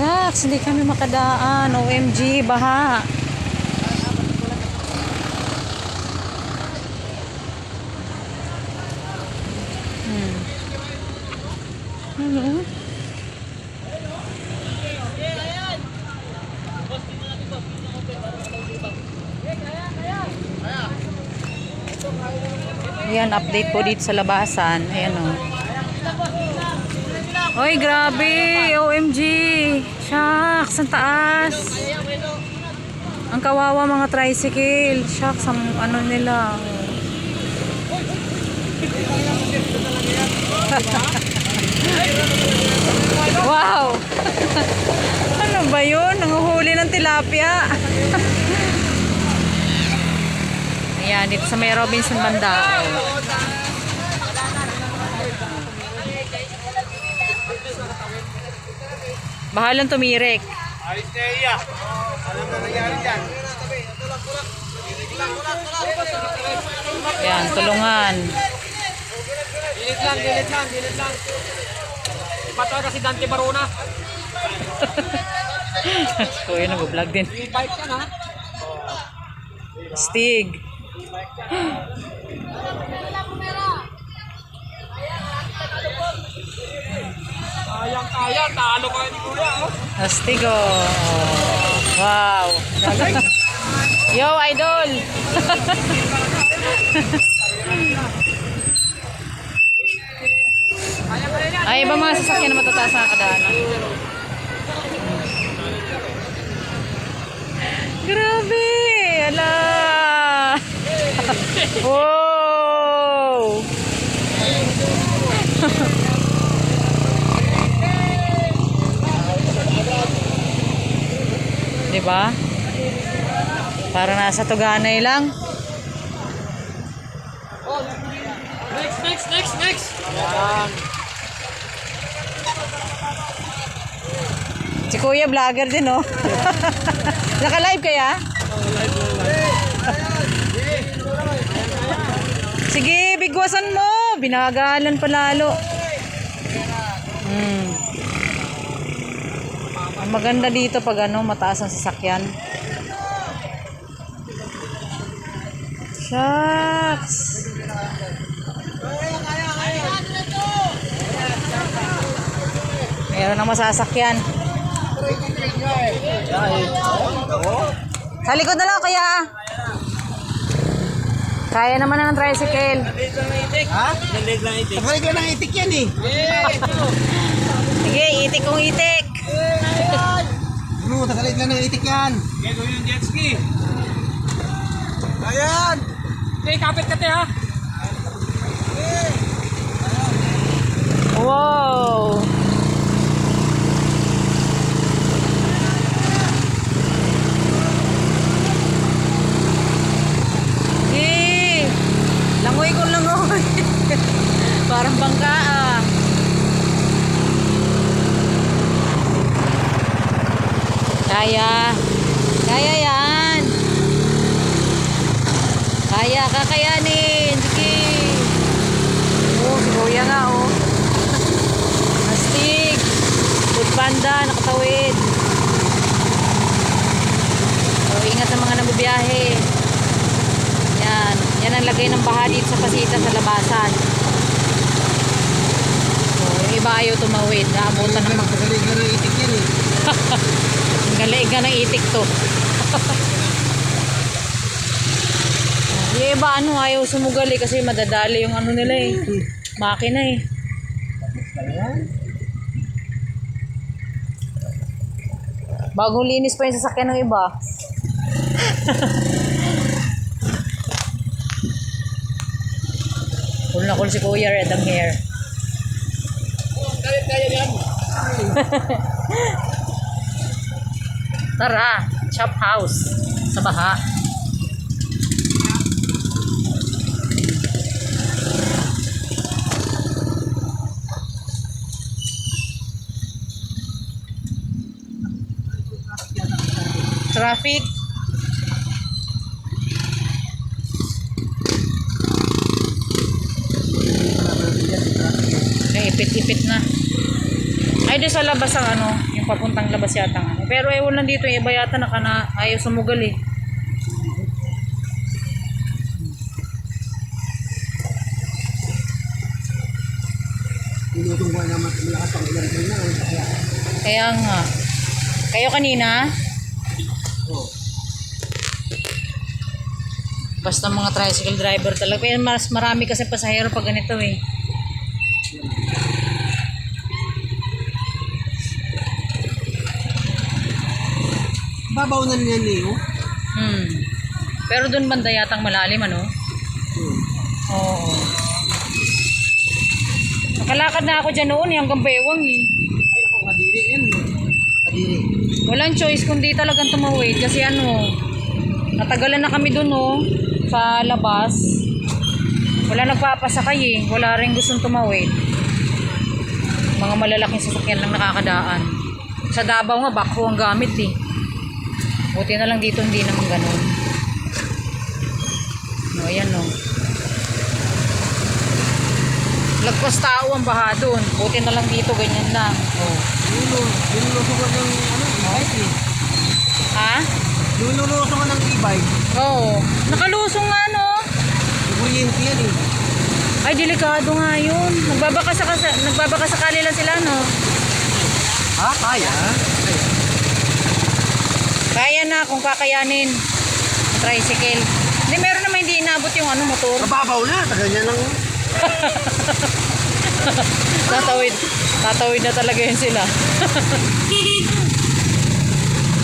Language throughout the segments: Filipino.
Shucks, hindi kami makadaan. OMG, baha. Hmm. Ano? Ayan, update po dito sa labasan. Ayan o. Oy, grabe! OMG! Shucks, ang taas! Ang kawawa mga tricycle. Shucks, ang ano nila. wow! ano ba yun? Nanguhuli ng tilapia. Ayan, dito sa may Robinson Banda. Bahalang tumirek. Ayos na iya. Alam na nangyari dyan. Ayan, tulungan. Dilit lang, dilit lang, dilit lang. Ipatawa kasi Dante Barona. Kuya, nag-vlog din. Yan ha. Stig. Kayang kaya, talo kayo ni Kuya. Oh. Astig, oh. Wow. Yo, idol. Ay, iba mga sasakyan na matataas na kadaanan. Grabe! Ala! wow! Di ba? Para nasa Tuganay lang. Oh, next, next, next, next. Yan. Si Kuya vlogger din, oh. Naka-live kaya? Sige, bigwasan mo. Binagalan pa lalo. Hmm. Maganda dito pag ano, mataas ang sasakyan. Shucks. Meron na masasakyan. Sa likod na lang kaya. Kaya naman na ng tricycle. Ha? Nalig lang itik. Tagalig lang itik yan eh. Sige, itik kong itik. Bro, tagalig lang ng itik yan. Gego yung jet ski. Ayan. Okay, kapit ka te ha. Kaya. Kaya yan. Kaya, kakayanin. Sige. Oh, si Kuya nga oh. Astig. Food panda, nakatawid. So, ingat sa mga nabubiyahe. Yan. Yan ang lagay ng baha dito sa pasita sa labasan. Iba ayaw tumawid. Naabutan ng mga Tagalig lang ng itik yan eh. galing ka ng itik to. yung iba ano, ayaw sumugali kasi madadali yung ano nila eh. Makina eh. Bagong linis pa yung sasakyan ng iba. cool na cool si Kuya Red ang hair. Tara, chop house sa baha. Traffic. Naipit-ipit na. Ay, doon sa labas ang ano, yung papuntang labas yata. ano. Pero ewan lang dito, yung iba yata naka na ayaw sumugal eh. Tinutong ko naman malakas ang ulan rin na. Kaya, nga. Kayo kanina? oh. Basta mga tricycle driver talaga. Mas marami kasi pasahero pag ganito eh. Babaw na niyan eh, oh. Hmm. Pero doon banda yatang malalim ano? Hmm. Oo. Nakalakad na ako dyan noon eh, hanggang bewang eh. Ay, ako, kadiri yan. eh. Kadiri. Walang choice kundi talagang tumawid kasi ano, natagalan na kami doon oh, sa labas. Wala nagpapasakay eh, wala rin gustong tumawid. Mga malalaking sasakyan lang nakakadaan. Sa Davao nga, backhoe ang gamit eh. Buti na lang dito hindi naman ganun. No, ayan no. Lagpas tao ang baha doon. Buti na lang dito, ganyan lang. Oh. Ko ng ano, e-bike eh. Ha? Ko ng e-bike. Oo. Nakalusong nga no. Kuryente yan eh. Ay, delikado nga yun. Nagbabaka, sa, nagbabaka sakali lang sila, no? Ha? Kaya? Kaya. Na kung kakayanin. Tricycle. Hindi, meron naman hindi inabot yung ano, motor. Mababaw na, niya lang. oh. Tatawid. Tatawid na talaga yun sila.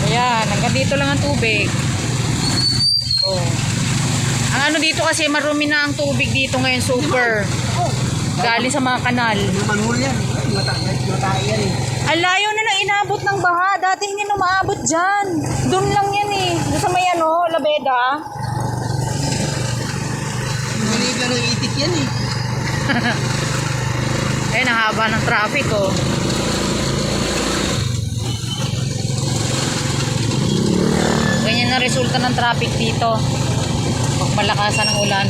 Ayan, hanggang dito lang ang tubig. Oh. Ang ano dito kasi marumi na ang tubig dito ngayon, super. Oh, Galing sa mga kanal. huli yan. Mata- Matay yan eh. Ang layo na nang inabot ng baha. Dati hindi na maabot dyan. Doon lang yan eh. Doon sa may ano, Labeda. Maliit lang ng itik yan eh. Eh, nahaba ng traffic oh. Ganyan na resulta ng traffic dito. Pag malakasan ng ulan.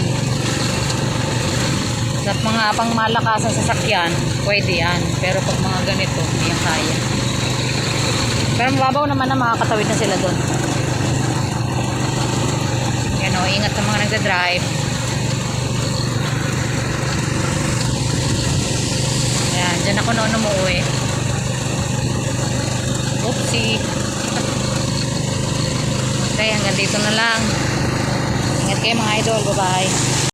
Sa mga pang malakasan sa sakyan, pwede yan. Pero pag mga ganito, hindi yan kaya. Pero mababaw naman na makakatawid na sila doon. Yan o, ingat sa mga nagda-drive. Ayan, dyan ako noon umuwi. Oopsie. Okay, hanggang dito na lang. Ingat kayo mga idol. Bye-bye.